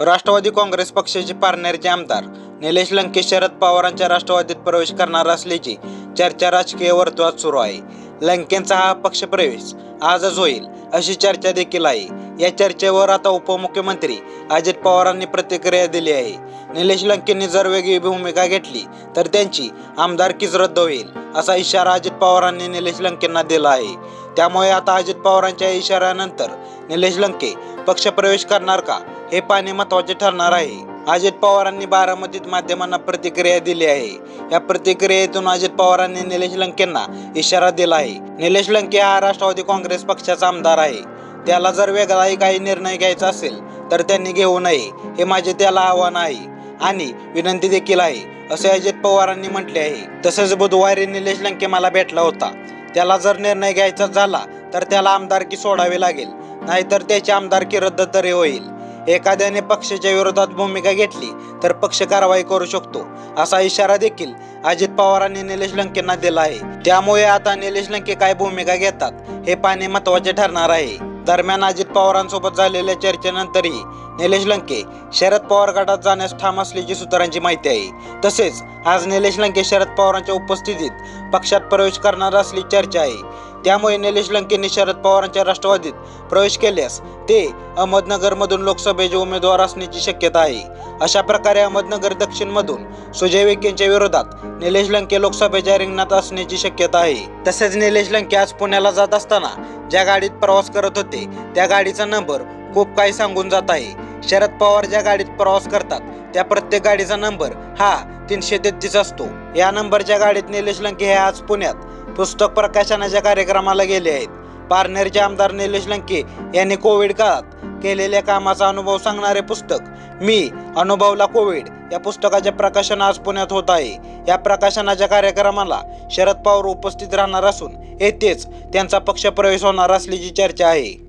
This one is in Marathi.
राष्ट्रवादी काँग्रेस पक्षाचे पारनेरचे आमदार निलेश लंके शरद पवारांच्या राष्ट्रवादीत प्रवेश करणार असल्याची चर्चा राजकीय वर्तुळात सुरू आहे. लंकेंचा हा पक्षप्रवेश आजच होईल अशी चर्चा देखील आहे. या चर्चेवर आता उपमुख्यमंत्री अजित पवारांनी प्रतिक्रिया दिली आहे. निलेश लंकेंनी जर वेगळी भूमिका घेतली तर त्यांची आमदारकीच रद्द होईल असा इशारा अजित पवारांनी निलेश लंकेंना दिला आहे. त्यामुळे आता अजित पवारांच्या इशाऱ्यानंतर निलेश लंके पक्षप्रवेश करणार का हे पाहणे महत्त्वाचे ठरणार आहे. अजित पवारांनी बारामतीत माध्यमांना प्रतिक्रिया दिली आहे. या प्रतिक्रियेतून अजित पवारांनी निलेश लंकेंना इशारा दिला आहे. निलेश लंके हा राष्ट्रवादी काँग्रेस पक्षाचा आमदार आहे. त्याला जर वेगळाही काही निर्णय घ्यायचा असेल तर त्यांनी घेऊ नये हे माझे त्याला आव्हान आहे आणि विनंती देखील आहे असे अजित पवारांनी म्हटले आहे. तसेच बुधवारी निलेश लंके मला भेटला होता. त्याला जर निर्णय घ्यायचा झाला तर त्याला आमदारकी सोडावी लागेल. नाहीतर त्याची आमदारकी रद्द तरी होईल. एखाद्याने पक्षाच्या विरोधात भूमिका घेतली तर पक्ष कारवाई करू शकतो असा इशारा देखील अजित पवारांनी निलेश लंकेंना दिला आहे. त्यामुळे आता निलेश लंके काय भूमिका घेतात हे पाहणे महत्त्वाचे ठरणार आहे. दरम्यान अजित पवारांसोबत झालेल्या चर्चेनंतरही निलेश लंके शरद पवार गटात जाण्यास ठाम असल्याची सूत्रांची माहिती आहे. तसेच आज निलेश लंके शरद पवारांच्या उपस्थितीत पक्षात प्रवेश करणार असली चर्चा आहे. त्यामुळे निलेश लंकेंनी शरद पवारांच्या राष्ट्रवादीत प्रवेश केल्यास ते अहमदनगरमधून लोकसभेचे उमेदवार असण्याची शक्यता आहे. अशा प्रकारे अहमदनगर दक्षिणमधून सुजय विखेंच्या विरोधात निलेश लंके लोकसभेच्या रिंगणात असण्याची शक्यता आहे. तसेच निलेश लंके आज पुण्याला जात असताना ज्या गाडीत प्रवास करत होते त्या गाडीचा नंबर खूप काही सांगून जात आहे. शरद पवार ज्या गाडीत प्रवास करतात. त्या प्रत्येक गाडीचा नंबर हा तीनशे तेहतीस असतो. या नंबरच्या गाडीत निलेश लंके हे आज पुण्यात पुस्तक प्रकाशनाच्या कार्यक्रमाला गेले आहेत. पारनेरचे आमदार निलेश लंके यांनी कोविड काळात केलेल्या कामाचा अनुभव सांगणारे पुस्तक मी अनुभवला कोविड या पुस्तकाचे प्रकाशन आज पुण्यात होत आहे. या प्रकाशनाच्या कार्यक्रमाला शरद पवार उपस्थित राहणार असून येथेच त्यांचा पक्षप्रवेश होणार असल्याची चर्चा आहे.